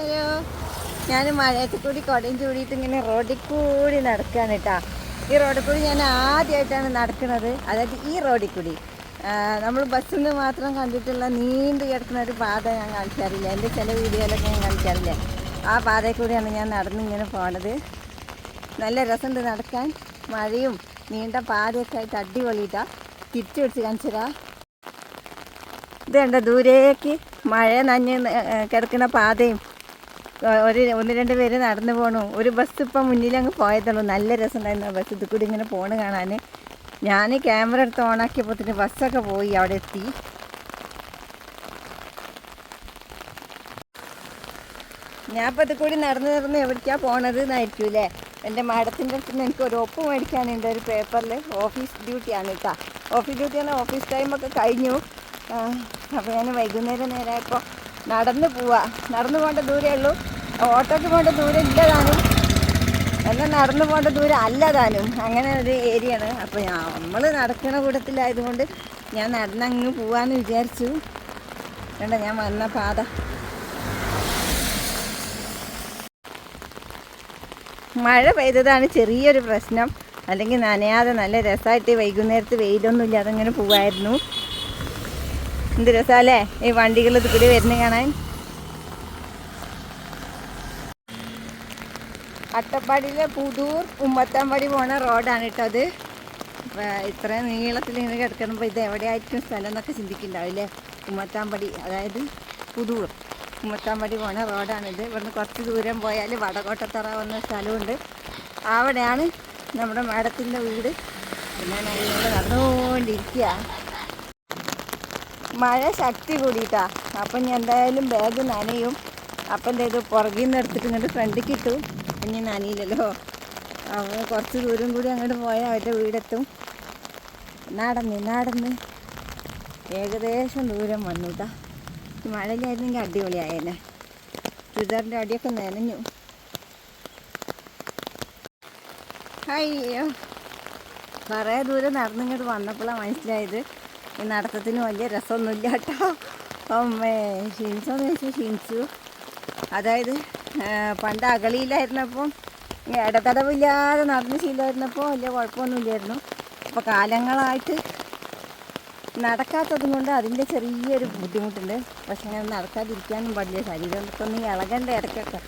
Hello. ഞാൻ മഴയത്ത് കൂടി കുടയും ചൂടിയിട്ട് ഇങ്ങനെ റോഡിൽ കൂടി നടക്കുകയാണ് കേട്ടോ ഈ റോഡിൽ കൂടി ഞാൻ ആദ്യമായിട്ടാണ് നടക്കുന്നത്. അതായത് ഈ റോഡിൽ കൂടി. നമ്മൾ ബസ്സിൽ നിന്ന് മാത്രം കണ്ടിട്ടുള്ള നീണ്ടു കിടക്കുന്ന ഒരു പാത ഞാൻ കാണിക്കാറില്ല. എന്റെ ചില വീഡിയോയിലൊക്കെ ഞാൻ കാണിക്കാറില്ല. ആ പാതയിൽ കൂടിയാണ് ഞാൻ നടന്നിങ്ങനെ പോണത്. നല്ല രസമുണ്ട് നടക്കാൻ. മഴയും നീണ്ട പാതയൊക്കെ ആയിട്ട് അടിപൊളിയിട്ടാ തിരിച്ചു പിടിച്ച് കാണിച്ചതാ ഇത് കണ്ട? ദൂരേക്ക് മഴ നഞ്ഞ് കിടക്കുന്ന പാതയും ഒരു ഒന്ന് രണ്ട് പേര് നടന്നു പോകണു ഒരു ബസ് ഇപ്പം മുന്നിലങ്ങ് പോയതുള്ളൂ നല്ല രസമുണ്ടായിരുന്നു ആ ബസ് ഇത് കൂടി ഇങ്ങനെ പോണ് കാണാൻ ഞാൻ ക്യാമറ എടുത്ത് ഓണാക്കിയപ്പോൾ തന്നെ ബസ്സൊക്കെ പോയി അവിടെ എത്തി. ഞാൻ ഇപ്പോൾ ഇത് കൂടി നടന്ന് നടന്ന് എവിടേക്കാണ് പോണത് എന്നായിരിക്കൂലേ എന്റെ മാഡത്തിന്റെ അടുത്ത് നിന്ന് എനിക്ക് ഒരു ഒപ്പ് മേടിക്കാനുണ്ട്. ഒരു പേപ്പറിൽ ഓഫീസ് ഡ്യൂട്ടിയാണ് കേട്ടോ. ഓഫീസ് ഡ്യൂട്ടി ഡ്യൂട്ടിയാണ് ഓഫീസ് ടൈമൊക്കെ കഴിഞ്ഞു. അപ്പോൾ ഞാൻ വൈകുന്നേരം നേരമായപ്പോൾ നടന്ന് പോവാ. നടന്നു പോകേണ്ട ദൂരമേ ഉള്ളൂ. ഓട്ടോക്ക് പോകേണ്ട ദൂരം ഇല്ലതാനും. എന്നെ നടന്നു പോകേണ്ട ദൂരം അല്ലതാനും. അങ്ങനെ ഒരു ഏരിയയാണ്. അപ്പോൾ നമ്മൾ നടക്കുന്ന കൂട്ടത്തിലായതുകൊണ്ട് ഞാൻ നടന്നങ്ങ് പോവാന്ന് വിചാരിച്ചു. വേണ്ട ഞാൻ വന്ന പാത. മഴ പെയ്തതാണ് ചെറിയൊരു പ്രശ്നം. അല്ലെങ്കിൽ നനയാതെ നല്ല രസമായിട്ട് വൈകുന്നേരത്ത് വെയിലൊന്നും ഇല്ലാതെ അങ്ങനെ പോവായിരുന്നു. എന്ത് രസമല്ലേ ഈ വണ്ടികൾ കൂടി വരുന്ന കാണാൻ. അട്ടപ്പാടിയിലെ പുതൂർ ഉമ്മത്താമ്പടി പോണ റോഡാണ് കേട്ടോ അത്. ഇത്ര നീളത്തിൽ ഇങ്ങനെ കിടക്കുമ്പോൾ ഇത് എവിടെയായിരിക്കും സ്ഥലം എന്നൊക്കെ ചിന്തിക്കുന്നുണ്ടാവില്ലേ ഉമ്മത്താമ്പടി അതായത് പുതൂർ ഉമ്മത്താമ്പടി പോണ റോഡാണിത് ഇവിടുന്ന് കുറച്ച് ദൂരം പോയാൽ വടകോട്ടത്തറ വന്ന സ്ഥലമുണ്ട്. അവിടെയാണ് നമ്മുടെ മാഡത്തിന്റെ വീട്. അതിലൂടെ നടന്നുകൊണ്ടിരിക്കുക മഴ ശക്തി കൂടിയിട്ടാ. അപ്പം ഞാൻ എന്തായാലും ബാഗ് നനയും. അപ്പം ചെയ്തു പുറകിൽ നിന്ന് എടുത്തിട്ട് ഇങ്ങോട്ട് ഫ്രണ്ടിൽ ഇട്ടു. ഇനി നനയില്ലല്ലോ. അവൻ കുറച്ച് ദൂരം കൂടി അങ്ങോട്ട് പോയാൽ അവരുടെ വീടെത്തും. നടന്ന് നടന്ന്. ഏകദേശം ദൂരം വന്നു കേട്ടാ ഈ മഴയിലായിരുന്നെങ്കിൽ അടിപൊളിയായേനെ. ചുരിദാറിന്റെ അടിയൊക്കെ നനഞ്ഞു. അയ്യോ. കുറേ ദൂരം നടന്നിങ്ങോട്ട് വന്നപ്പോഴാണ് മനസ്സിലായത്. ഈ നടത്തത്തിന് വലിയ രസമൊന്നുമില്ല കേട്ടോ അമ്മേ ക്ഷീണിച്ചോന്ന് ചോദിച്ചാൽ ക്ഷീണിച്ചു. അതായത് പണ്ട് അകളിയിലായിരുന്നപ്പം ഇടതടവില്ലാതെ നടന്ന് ശീലമായിരുന്നപ്പോൾ വലിയ കുഴപ്പമൊന്നുമില്ലായിരുന്നു. അപ്പോൾ കാലങ്ങളായിട്ട് നടക്കാത്തതും കൊണ്ട് അതിന്റെ ചെറിയൊരു ബുദ്ധിമുട്ടുണ്ട്. പക്ഷെ അങ്ങനെ നടക്കാതിരിക്കാനും പാടില്ല. ശരീരമൊക്കെ ഒന്ന് ഇളകണ്ട ഇടയ്ക്കൊക്കെ.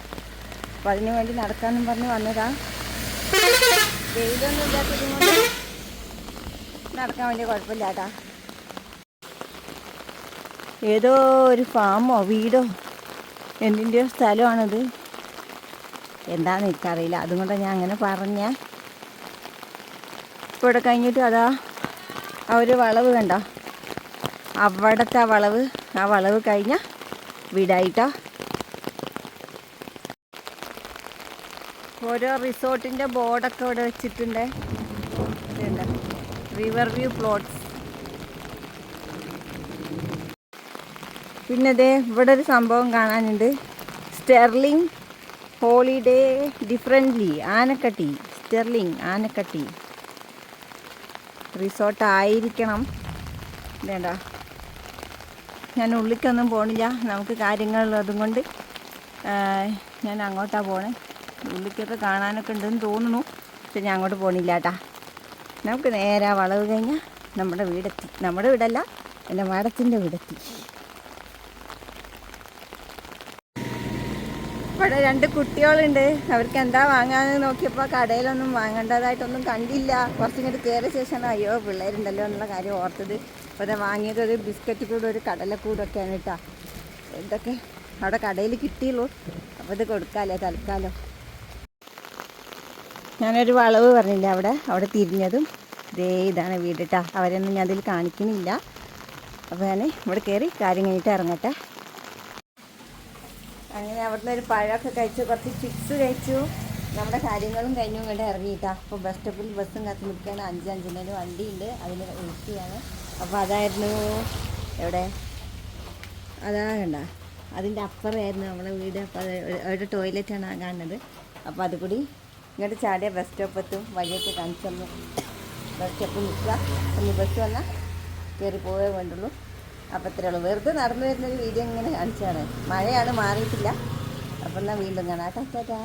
അപ്പം അതിനു വേണ്ടി നടക്കാനും പറഞ്ഞ് വന്നതാ. വെയിലൊന്നും ഇല്ലാത്തതും കൊണ്ട് നടക്കാൻ വലിയ കുഴപ്പമില്ലാട്ടാ ഏതോ ഒരു ഫാമോ വീടോ? എന്തിന്റെയോ സ്ഥലമാണിത്. എന്താണെന്ന് എനിക്കറിയില്ല. അതുകൊണ്ടാണ് ഞാൻ അങ്ങനെ പറഞ്ഞ. ഇവിടെ കഴിഞ്ഞിട്ട് അതാ ആ ഒരു വളവ് കണ്ടോ? അവിടത്തെ ആ വളവ്. ആ വളവ് കഴിഞ്ഞ വീടായിട്ടോ. ഓരോ റിസോർട്ടിന്റെ ബോർഡൊക്കെ ഇവിടെ വെച്ചിട്ടുണ്ട്. റിവർ വ്യൂ പ്ലോട്ട്സ് പിന്നെ ദേ ഇവിടെ ഒരു സംഭവം കാണാനുണ്ട്. Sterling holiday differently Anakatti. Sterling Anakatti. Resort ആയിരിക്കണം വേണ്ട ഞാൻ ഉള്ളിക്കൊന്നും പോണില്ല. നമുക്ക് കാര്യങ്ങളുള്ളതും കൊണ്ട് ഞാൻ അങ്ങോട്ടാണ് പോണേ. ഉള്ളിക്കൊക്കെ കാണാനൊക്കെ ഉണ്ടെന്ന് തോന്നുന്നു. പക്ഷെ ഞാൻ അങ്ങോട്ട് പോണില്ല കേട്ടാ നമുക്ക് നേരെ വളവ് കഴിഞ്ഞാൽ നമ്മുടെ വീടെത്തി. നമ്മുടെ വീടല്ല എന്റെ മാഡത്തിന്റെ വീടെത്തി. ഇവിടെ രണ്ട് കുട്ടികളുണ്ട്. അവർക്ക് എന്താ വാങ്ങാന്ന് നോക്കിയപ്പോൾ കടയിലൊന്നും വാങ്ങേണ്ടതായിട്ടൊന്നും കണ്ടില്ല. കുറച്ചിങ്ങോട്ട് കയറിയ ശേഷമാണ് അയ്യോ പിള്ളേരുണ്ടല്ലോ എന്നുള്ള കാര്യം ഓർത്തത്. അപ്പോൾ അത് വാങ്ങിയത് ഒരു ബിസ്ക്കറ്റ് കൂടെ ഒരു കടലക്കൂടൊക്കെയാണ് കേട്ടോ എന്തൊക്കെ അവിടെ കടയിൽ കിട്ടിയുള്ളൂ. അപ്പോൾ ഇത് കൊടുക്കാമല്ലേ തൽക്കാലം. ഞാനൊരു വളവ് പറഞ്ഞില്ല അവിടെ? അവിടെ തിരിഞ്ഞതും ദേ ഇതാണ് വീട് കേട്ടോ അവരൊന്നും ഞാൻ അതിൽ കാണിക്കണില്ല. അപ്പോൾ ഞാൻ ഇവിടെ കയറി കാര്യം കഴിഞ്ഞിട്ട് ഇറങ്ങട്ടെ. അങ്ങനെ അവിടുന്ന് ഒരു പഴമൊക്കെ കഴിച്ചു. കുറച്ച് ചിപ്സ് കഴിച്ചു. നമ്മുടെ കാര്യങ്ങളും കഴിഞ്ഞു. ഇങ്ങോട്ട് ഇറങ്ങിയിട്ടാ. അപ്പോൾ ബസ് സ്റ്റോപ്പിൽ ബസ്സും കാത്ത് നിൽക്കുകയാണ്. അഞ്ച് അഞ്ചിനൊരു വണ്ടിയുണ്ട്. അതിന് വെയിറ്റ് അപ്പോൾ അതായിരുന്നു എവിടെ? അതാ കണ്ട. അതിന്റെ അപ്പുറമായിരുന്നു നമ്മളെ വീട്. അപ്പോൾ ഒരു- ഒരു ടോയ്ലറ്റാണ് കാണുന്നത്. അപ്പോൾ അതുകൂടി ഇങ്ങോട്ട് ചാടിയ ബസ് സ്റ്റോപ്പ് എത്തും. വഴിയൊക്കെ കാണിച്ചു ബസ് സ്റ്റോപ്പിൽ നിൽക്കുക. ഒന്ന് ബസ് വന്നാൽ കയറി പോവേ വേണ്ടുള്ളൂ. അപ്പോൾ ഇത്രയേ ഉള്ളൂ. വെറുതെ നടന്നു വരുന്നൊരു വീഡിയോ ഇങ്ങനെ കാണിച്ചാണ് മഴയാണ് മാറിയിട്ടില്ല. അപ്പം എന്നാൽ വീണ്ടും കാണാം. ടാറ്റാ.